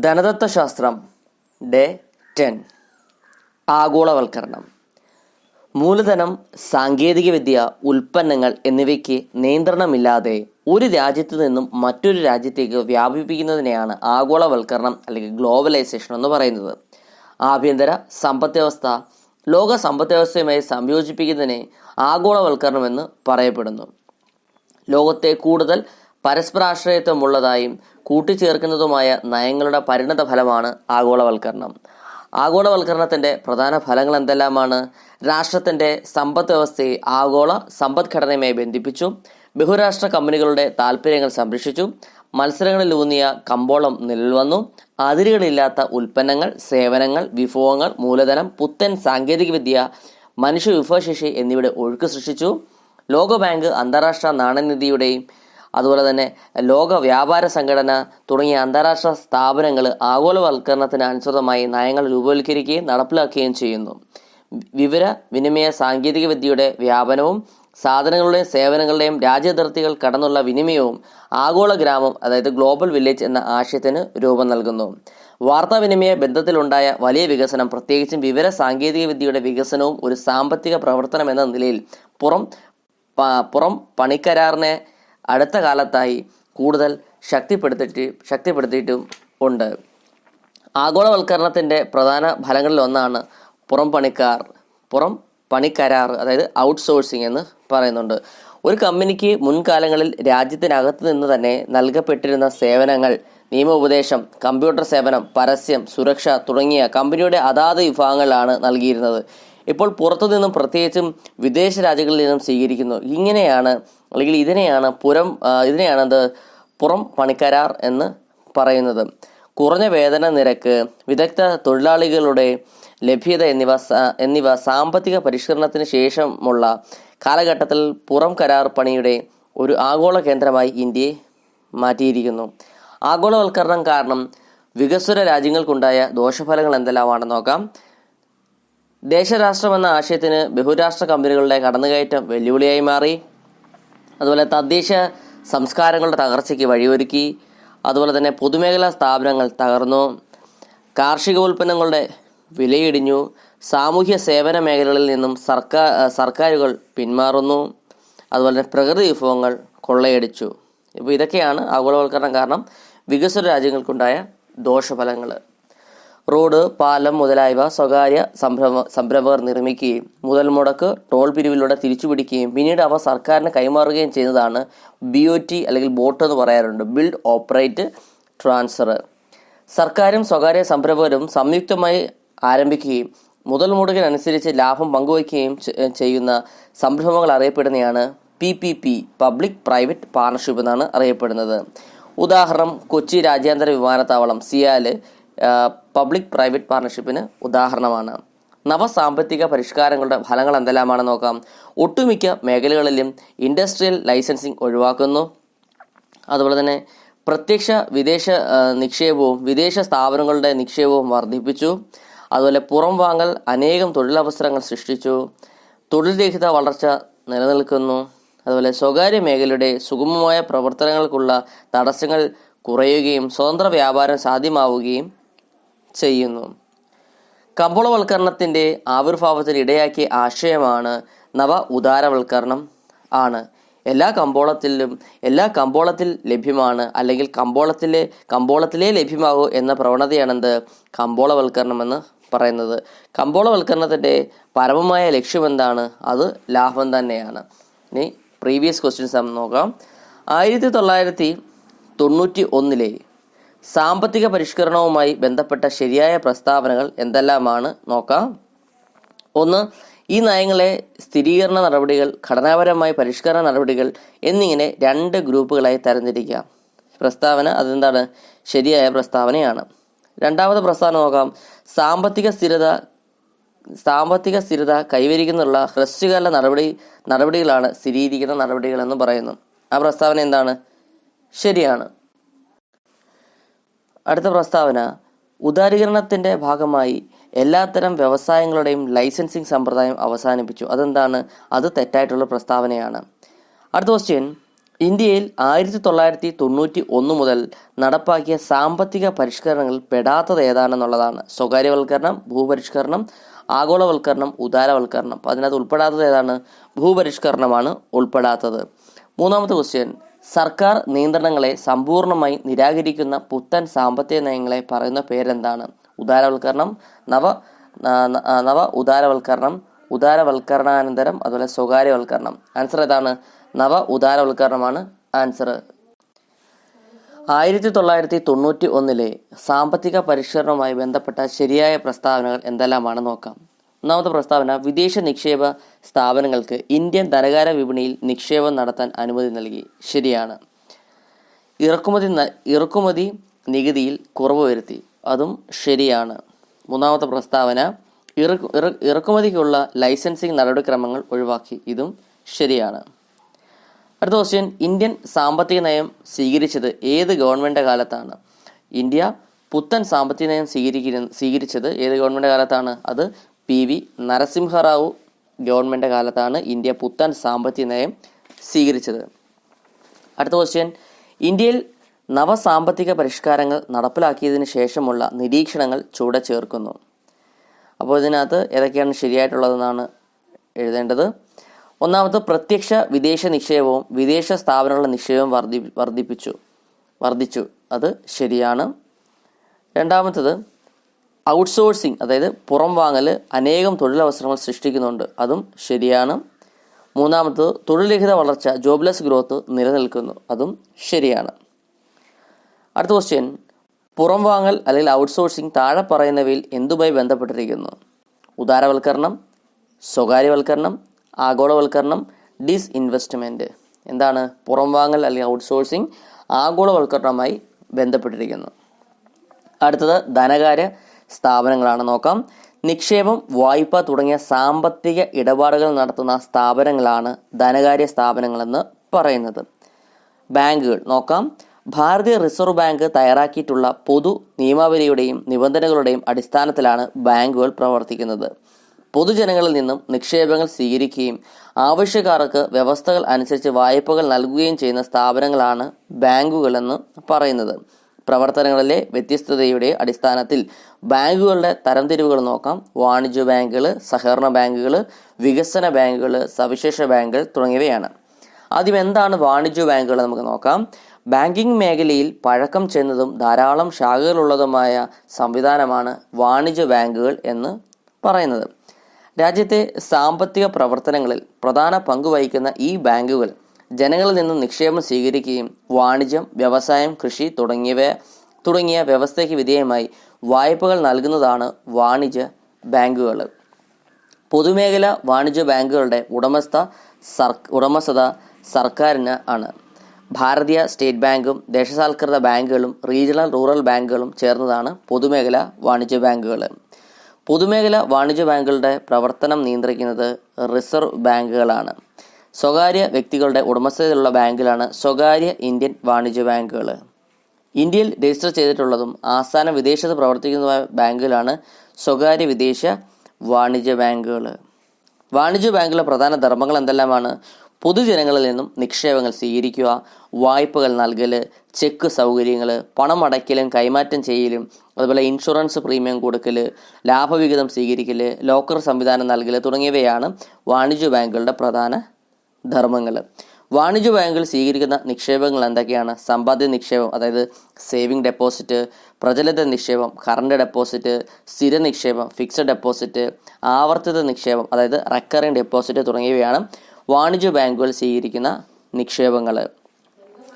ധനതത്വശാസ്ത്രം day ten. ആഗോളവൽക്കരണം. മൂലധനം സാങ്കേതികവിദ്യ ഉൽപ്പന്നങ്ങൾ എന്നിവയ്ക്ക് നിയന്ത്രണമില്ലാതെ ഒരു രാജ്യത്തു നിന്നും മറ്റൊരു രാജ്യത്തേക്ക് വ്യാപിപ്പിക്കുന്നതിനെയാണ് ആഗോളവൽക്കരണം അല്ലെങ്കിൽ ഗ്ലോബലൈസേഷൻ എന്ന് പറയുന്നത്. ആഭ്യന്തര സമ്പദ് വ്യവസ്ഥ ലോക സമ്പദ് വ്യവസ്ഥയുമായി സംയോജിപ്പിക്കുന്നതിനെ ആഗോളവൽക്കരണം എന്ന് പറയപ്പെടുന്നു. ലോകത്തെ കൂടുതൽ പരസ്പരാശ്രയത്വമുള്ളതായും കൂട്ടിച്ചേർക്കുന്നതുമായ നയങ്ങളുടെ പരിണത ഫലമാണ് ആഗോളവൽക്കരണം. ആഗോളവൽക്കരണത്തിന്റെ പ്രധാന ഫലങ്ങൾ എന്തെല്ലാമാണ് രാഷ്ട്രത്തിന്റെ സമ്പദ് വ്യവസ്ഥയെ ആഗോള സമ്പദ്ഘടനയുമായി ബന്ധിപ്പിച്ചു. ബഹുരാഷ്ട്ര കമ്പനികളുടെ താൽപ്പര്യങ്ങൾ സംരക്ഷിച്ചു. മത്സരങ്ങളിൽ മത്സരങ്ങളിലൂന്നിയ കമ്പോളം നിലവിൽ വന്നു അതിരുകളില്ലാത്ത ഉൽപ്പന്നങ്ങൾ സേവനങ്ങൾ വിഭവങ്ങൾ മൂലധനം പുത്തൻ സാങ്കേതികവിദ്യ മനുഷ്യ വിഭവശേഷി എന്നിവയുടെ ഒഴുക്ക് സൃഷ്ടിച്ചു. ലോകബാങ്ക് അന്താരാഷ്ട്ര നാണയനിധിയുടെയും അതുപോലെ തന്നെ ലോക വ്യാപാര സംഘടന തുടങ്ങിയ അന്താരാഷ്ട്ര സ്ഥാപനങ്ങൾ ആഗോളവൽക്കരണത്തിന് അനുസൃതമായി നയങ്ങൾ രൂപവൽക്കരിക്കുകയും നടപ്പിലാക്കുകയും ചെയ്യുന്നു. വിവര വിനിമയ സാങ്കേതിക വിദ്യയുടെ വ്യാപനവും സാധനങ്ങളുടെയും സേവനങ്ങളുടെയും രാജ്യതിർത്തികൾ കടന്നുള്ള വിനിമയവും ആഗോള ഗ്രാമം അതായത് ഗ്ലോബൽ വില്ലേജ് എന്ന ആശയത്തിന് രൂപം നൽകുന്നു. വാർത്താവിനിമയ ബന്ധത്തിലുണ്ടായ വലിയ വികസനം പ്രത്യേകിച്ചും വിവര സാങ്കേതിക വിദ്യയുടെ വികസനവും ഒരു സാമ്പത്തിക പ്രവർത്തനം എന്ന നിലയിൽ പുറം പുറം പണിക്കരാറിനെ അടുത്ത കാലത്തായി കൂടുതൽ ശക്തിപ്പെടുത്തിയിട്ട് ശക്തിപ്പെടുത്തിയിട്ടും ഉണ്ട്. ആഗോളവൽക്കരണത്തിന്റെ പ്രധാന ഫലങ്ങളിൽ ഒന്നാണ് പുറം പണിക്കാർ പുറം പണിക്കരാർ അതായത് ഔട്ട്സോഴ്സിംഗ് എന്ന് പറയുന്നുണ്ട്. ഒരു കമ്പനിക്ക് മുൻകാലങ്ങളിൽ രാജ്യത്തിനകത്ത് നിന്ന് തന്നെ നൽകപ്പെട്ടിരുന്ന സേവനങ്ങൾ നിയമ ഉപദേശം കമ്പ്യൂട്ടർ സേവനം പരസ്യം സുരക്ഷ തുടങ്ങിയ കമ്പനിയുടെ അതാത് വിഭാഗങ്ങളാണ് നൽകിയിരുന്നത്. ഇപ്പോൾ പുറത്തു നിന്നും പ്രത്യേകിച്ചും വിദേശ രാജ്യങ്ങളിൽ നിന്നും സ്വീകരിക്കുന്നു. ഇങ്ങനെയാണ് അല്ലെങ്കിൽ ഇതിനെയാണ് പുരം ഇതിനെയാണ് എന്ത് പുറം പണിക്കരാർ എന്ന് പറയുന്നത്. കുറഞ്ഞ വേതന നിരക്ക് വിദഗ്ധ തൊഴിലാളികളുടെ ലഭ്യത എന്നിവ എന്നിവ സാമ്പത്തിക പരിഷ്കരണത്തിന് ശേഷമുള്ള കാലഘട്ടത്തിൽ പുറം കരാർ പണിയുടെ ഒരു ആഗോള കേന്ദ്രമായി ഇന്ത്യയെ മാറ്റിയിരിക്കുന്നു. ആഗോളവൽക്കരണം കാരണം വികസ്വര രാജ്യങ്ങൾക്കുണ്ടായ ദോഷഫലങ്ങൾ എന്തെല്ലാമാണെന്ന് നോക്കാം. ദേശരാഷ്ട്രം എന്ന ആശയത്തിന് ബഹുരാഷ്ട്ര കമ്പനികളുടെ കടന്നുകയറ്റം വെല്ലുവിളിയായി മാറി. അതുപോലെ തദ്ദേശ സംസ്കാരങ്ങളുടെ തകർച്ചയ്ക്ക് വഴിയൊരുക്കി. അതുപോലെ തന്നെ പൊതുമേഖലാ സ്ഥാപനങ്ങൾ തകർന്നു. കാർഷിക ഉൽപ്പന്നങ്ങളുടെ വിലയിടിഞ്ഞു. സാമൂഹ്യ സേവന മേഖലകളിൽ നിന്നും സർക്കാർ സർക്കാരുകൾ പിന്മാറുന്നു. അതുപോലെ തന്നെ പ്രകൃതി വിഭവങ്ങൾ കൊള്ളയടിച്ചു. ഇപ്പോൾ ഇതൊക്കെയാണ് ആഗോളവൽക്കരണം കാരണം വികസ്വര രാജ്യങ്ങൾക്കുണ്ടായ ദോഷഫലങ്ങൾ റോഡ് പാലം മുതലായവ സ്വകാര്യ സംരംഭ സംരംഭകർ നിർമ്മിക്കുകയും മുതൽ മുടക്ക് ടോൾ പിരിവിലൂടെ തിരിച്ചുപിടിക്കുകയും പിന്നീട് അവ സർക്കാരിന് കൈമാറുകയും ചെയ്യുന്നതാണ് ബി ഒ ടി അല്ലെങ്കിൽ ബോട്ട് എന്ന് പറയാറുണ്ട് ബിൽഡ് ഓപ്പറേറ്റ് ട്രാൻസ്ഫർ സർക്കാരും സ്വകാര്യ സംരംഭകരും സംയുക്തമായി ആരംഭിക്കുകയും മുതൽ മുടക്കിനനുസരിച്ച് ലാഭം പങ്കുവയ്ക്കുകയും ചെയ്യുന്ന സംരംഭങ്ങൾ അറിയപ്പെടുന്നതാണ് P P P public private partnership എന്നാണ് അറിയപ്പെടുന്നത്. ഉദാഹരണം കൊച്ചി രാജ്യാന്തര വിമാനത്താവളം സിയാൽ പബ്ലിക് പ്രൈവറ്റ് പാർട്ണർഷിപ്പിന് ഉദാഹരണമാണ്. നവ സാമ്പത്തിക പരിഷ്കാരങ്ങളുടെ ഫലങ്ങൾ എന്തെല്ലാമാണെന്ന് നോക്കാം. ഒട്ടുമിക്ക മേഖലകളിലും ഇൻഡസ്ട്രിയൽ ലൈസൻസിങ് ഒഴിവാക്കുന്നു. അതുപോലെ തന്നെ പ്രത്യക്ഷ വിദേശ നിക്ഷേപവും വിദേശ സ്ഥാപനങ്ങളുടെ നിക്ഷേപവും വർദ്ധിപ്പിച്ചു. അതുപോലെ പുറം വാങ്ങൽ അനേകം തൊഴിലവസരങ്ങൾ സൃഷ്ടിച്ചു. തൊഴിൽ രഹിത വളർച്ച നിലനിൽക്കുന്നു. അതുപോലെ സ്വകാര്യ മേഖലയുടെ സുഗമമായ പ്രവർത്തനങ്ങൾക്കുള്ള തടസ്സങ്ങൾ കുറയുകയും സ്വതന്ത്ര വ്യാപാരം സാധ്യമാവുകയും ചെയ്യുന്നു. കമ്പോളവൽക്കരണത്തിന്റെ ആവിർഭാവത്തിന് ഇടയാക്കിയ ആശയമാണ് നവ ഉദാരവൽക്കരണം ആണ്. എല്ലാ കമ്പോളത്തിലും എല്ലാ കമ്പോളത്തിൽ ലഭ്യമാണ് അല്ലെങ്കിൽ കമ്പോളത്തിലെ കമ്പോളത്തിലേ ലഭ്യമാകൂ എന്ന പ്രവണതയാണെന്ത്? കമ്പോളവൽക്കരണം എന്ന് പറയുന്നത്. കമ്പോളവൽക്കരണത്തിന്റെ പരമമായ ലക്ഷ്യം എന്താണ്? അത് ലാഭം തന്നെയാണ്. ഇനി പ്രീവിയസ് ക്വസ്റ്റ്യൻസ് നമുക്ക് നോക്കാം. ആയിരത്തി തൊള്ളായിരത്തി തൊണ്ണൂറ്റി ഒന്നിലെ സാമ്പത്തിക പരിഷ്കരണവുമായി ബന്ധപ്പെട്ട ശരിയായ പ്രസ്താവനകൾ എന്തെല്ലാമാണ്? നോക്കാം. ഒന്ന് ഈ നയങ്ങളെ സ്ഥിരീകരണ നടപടികൾ ഘടനാപരമായ പരിഷ്കരണ നടപടികൾ എന്നിങ്ങനെ രണ്ട് ഗ്രൂപ്പുകളായി തരംതിരിക്കാം. പ്രസ്താവന അതെന്താണ്? ശരിയായ പ്രസ്താവനയാണ്. രണ്ടാമത് പ്രസ്താവന നോക്കാം. സാമ്പത്തിക സ്ഥിരത സാമ്പത്തിക സ്ഥിരത കൈവരിക്കുന്നുള്ള ഹ്രസ്വകാല നടപടി നടപടികളാണ് സ്ഥിരീകരിക്കുന്ന നടപടികൾ എന്ന് പറയുന്നു. ആ പ്രസ്താവന എന്താണ്? ശരിയാണ്. അടുത്ത പ്രസ്താവന. ഉദാരീകരണത്തിന്റെ ഭാഗമായി എല്ലാത്തരം വ്യവസായങ്ങളുടെയും ലൈസൻസിങ് സമ്പ്രദായം അവസാനിപ്പിച്ചു. അതെന്താണ്? അത് തെറ്റായിട്ടുള്ള പ്രസ്താവനയാണ്. അടുത്ത ക്വസ്റ്റ്യൻ ഇന്ത്യയിൽ ആയിരത്തി തൊള്ളായിരത്തി തൊണ്ണൂറ്റി ഒന്ന് മുതൽ നടപ്പാക്കിയ സാമ്പത്തിക പരിഷ്കരണങ്ങളിൽ പെടാത്തത് ഏതാണെന്നുള്ളതാണ്. സ്വകാര്യവൽക്കരണം ഭൂപരിഷ്കരണം ആഗോളവൽക്കരണം ഉദാരവൽക്കരണം. അപ്പം അതിനകത്ത് ഉൾപ്പെടാത്തത് ഏതാണ്? ഭൂപരിഷ്കരണമാണ് ഉൾപ്പെടാത്തത്. മൂന്നാമത്തെ ക്വസ്റ്റ്യൻ സർക്കാർ നിയന്ത്രണങ്ങളെ സമ്പൂർണമായി നിരാകരിക്കുന്ന പുത്തൻ സാമ്പത്തിക നയങ്ങളെ പറയുന്ന പേരെന്താണ്? ഉദാരവൽക്കരണം നവ നവ ഉദാരവൽക്കരണം ഉദാരവൽക്കരണാനന്തരം അതുപോലെ സ്വകാര്യവൽക്കരണം. ആൻസർ ഏതാണ്? നവ ഉദാരവൽക്കരണമാണ് ആൻസർ. ആയിരത്തി തൊള്ളായിരത്തി തൊണ്ണൂറ്റി ഒന്നിലെ സാമ്പത്തിക പരിഷ്കരണവുമായി ബന്ധപ്പെട്ട ശരിയായ പ്രസ്താവനകൾ എന്തെല്ലാമാണ് നോക്കാം. ഒന്നാമത്തെ പ്രസ്താവന വിദേശ നിക്ഷേപ സ്ഥാപനങ്ങൾക്ക് ഇന്ത്യൻ ധനകാര വിപണിയിൽ നിക്ഷേപം നടത്താൻ അനുമതി നൽകി. ശരിയാണ്. ഇറക്കുമതി ഇറക്കുമതി നികുതിയിൽ കുറവ് വരുത്തി. അതും ശരിയാണ്. മൂന്നാമത്തെ പ്രസ്താവന ഇറക്കു ഇറക്കുമതിക്കുള്ള ലൈസൻസിംഗ് നടപടിക്രമങ്ങൾ ഒഴിവാക്കി. ഇതും ശരിയാണ്. അടുത്ത ക്വസ്റ്റ്യൻ ഇന്ത്യൻ സാമ്പത്തിക നയം സ്വീകരിച്ചത് ഏത് ഗവൺമെന്റ് കാലത്താണ്? ഇന്ത്യ പുത്തൻ സാമ്പത്തിക നയം സ്വീകരിക്കുന്ന സ്വീകരിച്ചത് ഏത് ഗവൺമെന്റ് കാലത്താണ്? അത് പി വി നരസിംഹറാവു ഗവൺമെന്റ് കാലത്താണ് ഇന്ത്യ പുത്തൻ സാമ്പത്തിക നയം സ്വീകരിച്ചത്. അടുത്ത ക്വസ്റ്റ്യൻ ഇന്ത്യയിൽ നവസാമ്പത്തിക പരിഷ്കാരങ്ങൾ നടപ്പിലാക്കിയതിന് ശേഷമുള്ള നിരീക്ഷണങ്ങൾ ചുവടെ ചേർക്കുന്നു. അപ്പോൾ ഇതിനകത്ത് ഏതൊക്കെയാണ് ശരിയായിട്ടുള്ളതെന്നാണ് എഴുതേണ്ടത്. ഒന്നാമത് പ്രത്യക്ഷ വിദേശ നിക്ഷേപവും വിദേശ സ്ഥാപനങ്ങളുടെ നിക്ഷേപവും വർദ്ധി വർദ്ധിപ്പിച്ചു. വർദ്ധിച്ചു. അത് ശരിയാണ്. രണ്ടാമത്തത് ഔട്ട്സോഴ്സിങ് അതായത് പുറം വാങ്ങൽ അനേകം തൊഴിലവസരങ്ങൾ സൃഷ്ടിക്കുന്നുണ്ട്. അതും ശരിയാണ്. മൂന്നാമത്തത് തൊഴിൽരഹിത വളർച്ച ജോബ്ലെസ് ഗ്രോത്ത് നിലനിൽക്കുന്നു. അതും ശരിയാണ്. അടുത്ത ക്വസ്റ്റ്യൻ പുറം വാങ്ങൽ അല്ലെങ്കിൽ ഔട്ട്സോഴ്സിംഗ് താഴെ പറയുന്നവയിൽ എന്തുമായി ബന്ധപ്പെട്ടിരിക്കുന്നു? ഉദാരവൽക്കരണം സ്വകാര്യവൽക്കരണം ആഗോളവൽക്കരണം ഡിസ് ഇൻവെസ്റ്റ്മെന്റ് എന്താണ്? പുറം വാങ്ങൽ അല്ലെങ്കിൽ ഔട്ട്സോഴ്സിംഗ് ആഗോളവൽക്കരണവുമായി ബന്ധപ്പെട്ടിരിക്കുന്നു. അടുത്തത് ധനകാര്യ സ്ഥാപനങ്ങളാണ് നോക്കാം. നിക്ഷേപം വായ്പ തുടങ്ങിയ സാമ്പത്തിക ഇടപാടുകൾ നടത്തുന്ന സ്ഥാപനങ്ങളാണ് ധനകാര്യ സ്ഥാപനങ്ങളെന്ന് പറയുന്നത്. ബാങ്കുകൾ നോക്കാം. ഭാരതീയ റിസർവ് ബാങ്ക് തയ്യാറാക്കിയിട്ടുള്ള പൊതു നിയമാവലിയുടെയും നിബന്ധനകളുടെയും അടിസ്ഥാനത്തിലാണ് ബാങ്കുകൾ പ്രവർത്തിക്കുന്നത്. പൊതുജനങ്ങളിൽ നിന്നും നിക്ഷേപങ്ങൾ സ്വീകരിക്കുകയും ആവശ്യക്കാർക്ക് വ്യവസ്ഥകൾ അനുസരിച്ച് വായ്പകൾ നൽകുകയും ചെയ്യുന്ന സ്ഥാപനങ്ങളാണ് ബാങ്കുകളെന്ന് പറയുന്നത്. പ്രവർത്തനങ്ങളിലെ വ്യത്യസ്തതയുടെ അടിസ്ഥാനത്തിൽ ബാങ്കുകളുടെ തരംതിരിവുകൾ നോക്കാം. വാണിജ്യ ബാങ്കുകൾ സഹകരണ ബാങ്കുകൾ വികസന ബാങ്കുകൾ സവിശേഷ ബാങ്കുകൾ തുടങ്ങിയവയാണ്. ആദ്യം എന്താണ് വാണിജ്യ ബാങ്കുകൾ നമുക്ക് നോക്കാം. ബാങ്കിംഗ് മേഖലയിൽ പഴക്കം ചെന്നതും ധാരാളം ശാഖകളുള്ളതുമായ സംവിധാനമാണ് വാണിജ്യ ബാങ്കുകൾ എന്ന് പറയുന്നത്. രാജ്യത്തെ സാമ്പത്തിക പ്രവർത്തനങ്ങളിൽ പ്രധാന പങ്ക് വഹിക്കുന്ന ഈ ബാങ്കുകൾ ജനങ്ങളിൽ നിന്നും നിക്ഷേപം സ്വീകരിക്കുകയും വാണിജ്യം വ്യവസായം കൃഷി തുടങ്ങിയവ തുടങ്ങിയ വ്യവസ്ഥയ്ക്ക് വിധേയമായി വായ്പകൾ നൽകുന്നതാണ് വാണിജ്യ ബാങ്കുകൾ. പൊതുമേഖല വാണിജ്യ ബാങ്കുകളുടെ ഉടമസ്ഥ സർ ഉടമസ്ഥത സർക്കാരിന് ആണ്. ഭാരതീയ സ്റ്റേറ്റ് ബാങ്കും ദേശസാൽകൃത ബാങ്കുകളും റീജിയണൽ റൂറൽ ബാങ്കുകളും ചേർന്നതാണ് പൊതുമേഖല വാണിജ്യ ബാങ്കുകൾ. പൊതുമേഖല വാണിജ്യ ബാങ്കുകളുടെ പ്രവർത്തനം നിയന്ത്രിക്കുന്നത് റിസർവ് ബാങ്കുകളാണ്. സ്വകാര്യ വ്യക്തികളുടെ ഉടമസ്ഥതയിലുള്ള ബാങ്കുകളാണ് സ്വകാര്യ ഇന്ത്യൻ വാണിജ്യ ബാങ്കുകൾ. ഇന്ത്യയിൽ രജിസ്റ്റർ ചെയ്തിട്ടുള്ളതും ആസ്ഥാന വിദേശത്ത് പ്രവർത്തിക്കുന്നതുമായ ബാങ്കുകളാണ് സ്വകാര്യ വിദേശ വാണിജ്യ ബാങ്കുകൾ. വാണിജ്യ ബാങ്കുകളുടെ പ്രധാന ധർമ്മങ്ങൾ എന്തെല്ലാമാണ്? പൊതുജനങ്ങളിൽ നിന്നും നിക്ഷേപങ്ങൾ സ്വീകരിക്കുക വായ്പകൾ നൽകൽ ചെക്ക് സൗകര്യങ്ങൾ പണം അടയ്ക്കലും കൈമാറ്റം ചെയ്യലും അതുപോലെ ഇൻഷുറൻസ് പ്രീമിയം കൊടുക്കൽ ലാഭവിഹിതം സ്വീകരിക്കൽ ലോക്കർ സംവിധാനം നൽകൽ തുടങ്ങിയവയാണ് വാണിജ്യ ബാങ്കുകളുടെ പ്രധാന ധർമ്മങ്ങൾ. വാണിജ്യ ബാങ്കുകൾ സ്വീകരിക്കുന്ന നിക്ഷേപങ്ങൾ എന്തൊക്കെയാണ്? സമ്പാദ്യ നിക്ഷേപം അതായത് സേവിംഗ് ഡെപ്പോസിറ്റ് പ്രചലിത നിക്ഷേപം കറണ്ട് ഡെപ്പോസിറ്റ് സ്ഥിര നിക്ഷേപം ഫിക്സഡ് ഡെപ്പോസിറ്റ് ആവർത്തിത നിക്ഷേപം അതായത് റെക്കറിംഗ് ഡെപ്പോസിറ്റ് തുടങ്ങിയവയാണ് വാണിജ്യ ബാങ്കുകൾ സ്വീകരിക്കുന്ന നിക്ഷേപങ്ങൾ.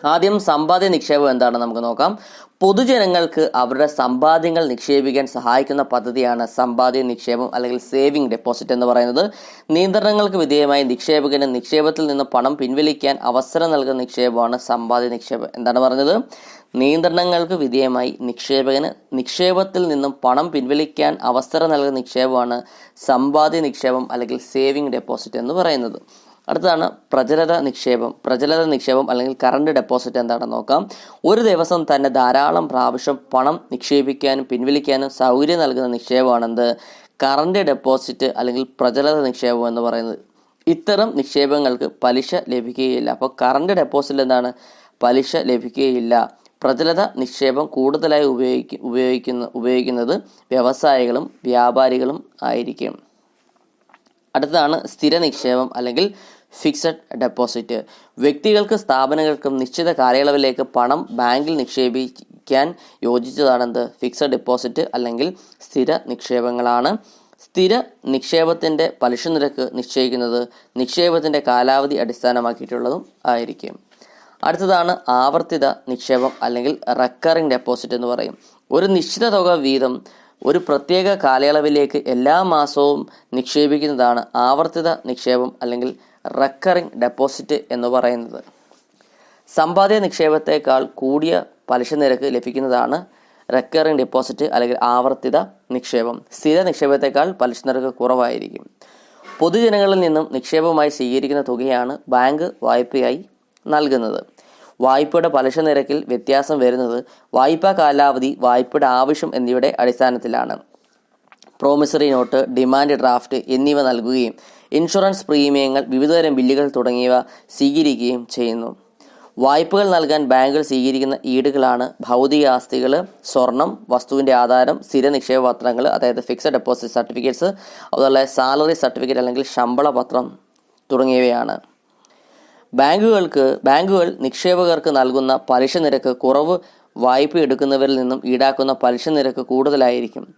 ആദ്യം സമ്പാദ്യ നിക്ഷേപം എന്താണെന്ന് നമുക്ക് നോക്കാം. പൊതുജനങ്ങൾക്ക് അവരുടെ സമ്പാദ്യങ്ങൾ നിക്ഷേപിക്കാൻ സഹായിക്കുന്ന പദ്ധതിയാണ് സമ്പാദ്യ നിക്ഷേപം അല്ലെങ്കിൽ സേവിംഗ് ഡെപ്പോസിറ്റ് എന്ന് പറയുന്നത്. നിയന്ത്രണങ്ങൾക്ക് വിധേയമായി നിക്ഷേപകന് നിക്ഷേപത്തിൽ നിന്ന് പണം പിൻവലിക്കാൻ അവസരം നൽകുന്ന നിക്ഷേപമാണ് സമ്പാദ്യ നിക്ഷേപം എന്താണ് പറഞ്ഞത്. നിയന്ത്രണങ്ങൾക്ക് വിധേയമായി നിക്ഷേപകന് നിക്ഷേപത്തിൽ നിന്നും പണം പിൻവലിക്കാൻ അവസരം നൽകുന്ന നിക്ഷേപമാണ് സമ്പാദ്യ നിക്ഷേപം അല്ലെങ്കിൽ സേവിംഗ് ഡെപ്പോസിറ്റ് എന്ന് പറയുന്നത്. അടുത്തതാണ് പ്രചലത നിക്ഷേപം. പ്രചലത നിക്ഷേപം അല്ലെങ്കിൽ കറണ്ട് ഡെപ്പോസിറ്റ് എന്താണെന്ന് നോക്കാം. ഒരു ദിവസം തന്നെ ധാരാളം പ്രാവശ്യം പണം നിക്ഷേപിക്കാനും പിൻവലിക്കാനും സൗകര്യം നൽകുന്ന നിക്ഷേപമാണെന്ത്? കറണ്ട് ഡെപ്പോസിറ്റ് അല്ലെങ്കിൽ പ്രചലത നിക്ഷേപം എന്ന് പറയുന്നത്. ഇത്തരം നിക്ഷേപങ്ങൾക്ക് പലിശ ലഭിക്കുകയില്ല. അപ്പോൾ കറണ്ട് ഡെപ്പോസിറ്റ് എന്താണ്? പലിശ ലഭിക്കുകയില്ല. പ്രചലിത നിക്ഷേപം കൂടുതലായി ഉപയോഗിക്ക ഉപയോഗിക്കുന്ന ഉപയോഗിക്കുന്നത് വ്യവസായികളും വ്യാപാരികളും ആയിരിക്കും. അടുത്തതാണ് സ്ഥിര നിക്ഷേപം അല്ലെങ്കിൽ ഫിക്സഡ് ഡെപ്പോസിറ്റ്. വ്യക്തികൾക്ക് സ്ഥാപനങ്ങൾക്കും നിശ്ചിത കാലയളവിലേക്ക് പണം ബാങ്കിൽ നിക്ഷേപിക്കാൻ യോജിച്ചതാണെന്ത്? ഫിക്സഡ് ഡെപ്പോസിറ്റ് അല്ലെങ്കിൽ സ്ഥിര നിക്ഷേപങ്ങളാണ്. സ്ഥിര നിക്ഷേപത്തിന്റെ പലിശ നിരക്ക് നിശ്ചയിക്കുന്നത് നിക്ഷേപത്തിന്റെ കാലാവധി അടിസ്ഥാനമാക്കിയിട്ടുള്ളതും ആയിരിക്കും. അടുത്തതാണ് ആവർത്തിത നിക്ഷേപം അല്ലെങ്കിൽ റെക്കറിംഗ് ഡെപ്പോസിറ്റ് എന്ന് പറയും. ഒരു നിശ്ചിത തുക വീതം ഒരു പ്രത്യേക കാലയളവിലേക്ക് എല്ലാ മാസവും നിക്ഷേപിക്കുന്നതാണ് ആവർത്തിത നിക്ഷേപം അല്ലെങ്കിൽ റെക്കറിംഗ് ഡെപ്പോസിറ്റ് എന്ന് പറയുന്നത്. സമ്പാദ്യ നിക്ഷേപത്തേക്കാൾ കൂടിയ പലിശ നിരക്ക് ലഭിക്കുന്നതാണ് റെക്കറിംഗ് ഡെപ്പോസിറ്റ് അല്ലെങ്കിൽ ആവർത്തിത നിക്ഷേപം. സ്ഥിര നിക്ഷേപത്തേക്കാൾ പലിശ നിരക്ക് കുറവായിരിക്കും. പൊതുജനങ്ങളിൽ നിന്നും നിക്ഷേപമായി സ്വീകരിക്കുന്ന തുകയാണ് ബാങ്ക് വായ്പയായി നൽകുന്നത്. വായ്പയുടെ പലിശ നിരക്കിൽ വ്യത്യാസം വരുന്നത് വായ്പാ കാലാവധി വായ്പയുടെ ആവശ്യം എന്നിവയുടെ അടിസ്ഥാനത്തിലാണ്. പ്രോമിസറി നോട്ട് ഡിമാൻഡ് ഡ്രാഫ്റ്റ് എന്നിവ നൽകുകയും ഇൻഷുറൻസ് പ്രീമിയങ്ങൾ വിവിധതരം ബില്ലുകൾ തുടങ്ങിയവ സ്വീകരിക്കുകയും ചെയ്യുന്നു. വായ്പകൾ നൽകാൻ ബാങ്കുകൾ സ്വീകരിക്കുന്ന ഈടുകളാണ് ഭൗതിക ആസ്തികൾ സ്വർണം വസ്തുവിന്റെ ആധാരം സ്ഥിര നിക്ഷേപ പത്രങ്ങൾ അതായത് ഫിക്സഡ് ഡെപ്പോസിറ്റ് സർട്ടിഫിക്കറ്റ്സ് അതുപോലെ സാലറി സർട്ടിഫിക്കറ്റ് അല്ലെങ്കിൽ ശമ്പള പത്രം തുടങ്ങിയവയാണ്. ബാങ്കുകൾക്ക് ബാങ്കുകൾ നിക്ഷേപകർക്ക് നൽകുന്ന പലിശ നിരക്ക് കുറവ് വായ്പ എടുക്കുന്നവരിൽ നിന്നും ഈടാക്കുന്ന പലിശ നിരക്ക് കൂടുതലായിരിക്കും.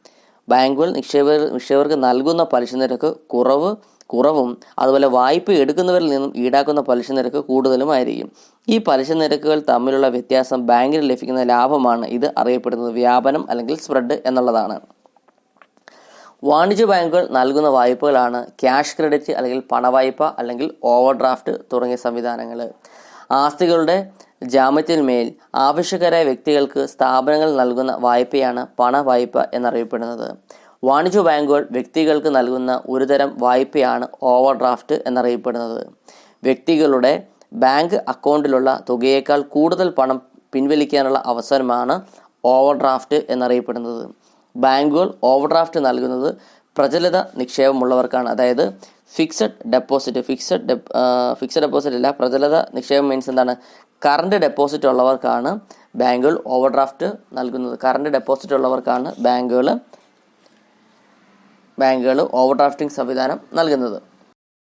ബാങ്കുകൾ നിക്ഷേപകർ നിക്ഷേപകർക്ക് നൽകുന്ന പലിശ നിരക്ക് കുറവ് കുറവും അതുപോലെ വായ്പ എടുക്കുന്നവരിൽ നിന്നും ഈടാക്കുന്ന പലിശ നിരക്ക് കൂടുതലുമായിരിക്കും. ഈ പലിശ നിരക്കുകൾ തമ്മിലുള്ള വ്യത്യാസം ബാങ്കിന് ലഭിക്കുന്ന ലാഭമാണ്. ഇത് അറിയപ്പെടുന്നത് വ്യാപനം അല്ലെങ്കിൽ സ്പ്രെഡ് എന്നുള്ളതാണ്. വാണിജ്യ ബാങ്കുകൾ നൽകുന്ന വായ്പകളാണ് ക്യാഷ് ക്രെഡിറ്റ് അല്ലെങ്കിൽ പണവായ്പ അല്ലെങ്കിൽ ഓവർഡ്രാഫ്റ്റ് തുടങ്ങിയ സംവിധാനങ്ങൾ. ആസ്തികളുടെ ജാമ്യത്തിന്മേൽ ആവശ്യകരായ വ്യക്തികൾക്ക് സ്ഥാപനങ്ങൾ നൽകുന്ന വായ്പയാണ് പണവായ്പ എന്നറിയപ്പെടുന്നത്. വാണിജ്യ ബാങ്കുകൾ വ്യക്തികൾക്ക് നൽകുന്ന ഒരുതരം വായ്പയാണ് ഓവർ ഡ്രാഫ്റ്റ് എന്നറിയപ്പെടുന്നത്. വ്യക്തികളുടെ ബാങ്ക് അക്കൗണ്ടിലുള്ള തുകയേക്കാൾ കൂടുതൽ പണം പിൻവലിക്കാനുള്ള അവസരമാണ് ഓവർ ഡ്രാഫ്റ്റ് എന്നറിയപ്പെടുന്നത്. ബാങ്കുകൾ ഓവർ ഡ്രാഫ്റ്റ് നൽകുന്നത് പ്രചലിത നിക്ഷേപമുള്ളവർക്കാണ്. അതായത് fixed deposit fixed fixed deposit അല്ല പ്രചലിത നിക്ഷേപം മീൻസ് എന്താണ്? കറണ്ട് ഡെപ്പോസിറ്റ് ഉള്ളവർക്കാണ് ബാങ്കുകൾ ഓവർഡ്രാഫ്റ്റ് നൽകുന്നത്. കറണ്ട് ഡെപ്പോസിറ്റ് ഉള്ളവർക്കാണ് ബാങ്കുകൾ ബാങ്കുകൾ ഓവർഡ്രാഫ്റ്റിംഗ് സംവിധാനം നൽകുന്നത്.